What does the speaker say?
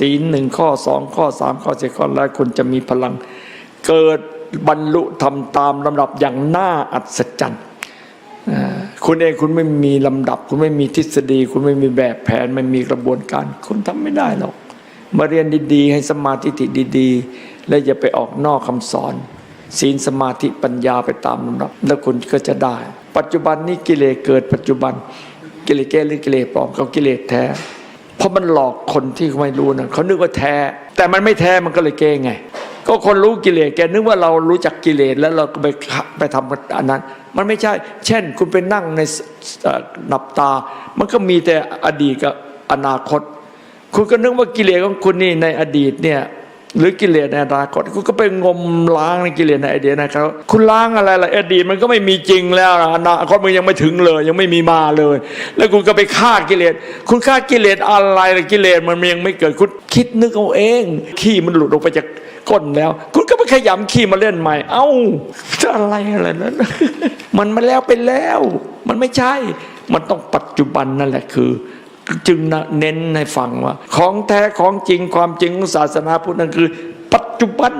ตีนหนึ่งข้อสองข้อสามข้อสี่ข้อแล้วคุณจะมีพลัง เกิดบรรลุทำตามลำดับอย่างน่าอัศจรรย์คุณเองคุณไม่มีลำดับ คุณไม่มีทฤษฎี คุณไม่มีแบบแผนไม่มีกระบวนการ คุณทำไม่ได้หรอก มาเรียนดีๆ ให้สมาธิดี ๆ และอย่าไปออกนอกคำสอน ศีลสมาธิปัญญาไปตามลำดับ แล้วคุณก็จะได้ ปัจจุบันนี้กิเลสเกิดปัจจุบัน กิเลสแก้หรือกิเลสปลอมเขากิเลสแท้ เพราะมันหลอกคนที่ไม่รู้นะเขานึกว่าแท้ แต่มันไม่แท้มันก็เลยเก้งไง ก็คนรู้กิเลสแกนึกว่าเรารู้จักกิเลสแล้วเราก็ไปไปทำอันนั้น มันไม่ใช่ เช่น คุณไปนั่งในหนับตา มันก็มีแต่อดีตกับอนาคต คุณก็นึกว่ากิเลสของคุณนี่ในอดีตเนี่ย หรือกิเลสในอนาคตคุณก็ไปงมล้างในกิเลสในอดีตนะครับคุณล้างอะไรล่ะอดีตมันก็ไม่มีจริงแล้วอนาคตมันยังไม่ถึงเลย ยังไม่มีมาเลย แล้วคุณก็ไปฆ่ากิเลส คุณฆ่ากิเลสอะไรล่ะกิเลสมันยังไม่เกิดคุณคิดนึกเอาเอง ขี้มันหลุดออกไปจากก้นแล้ว คุณก็ไปขยำขี้มาเล่นใหม่ เอ้าจะอะไรอะไรนั้นมันมาแล้วไปแล้ว มันไม่ใช่ มันต้องปัจจุบันนั่นแหละคือ จึงเน้นให้ฟังว่า ของแท้ของจริงความจริงของศาสนาพุทธนั้นคือ ปัจจุบัน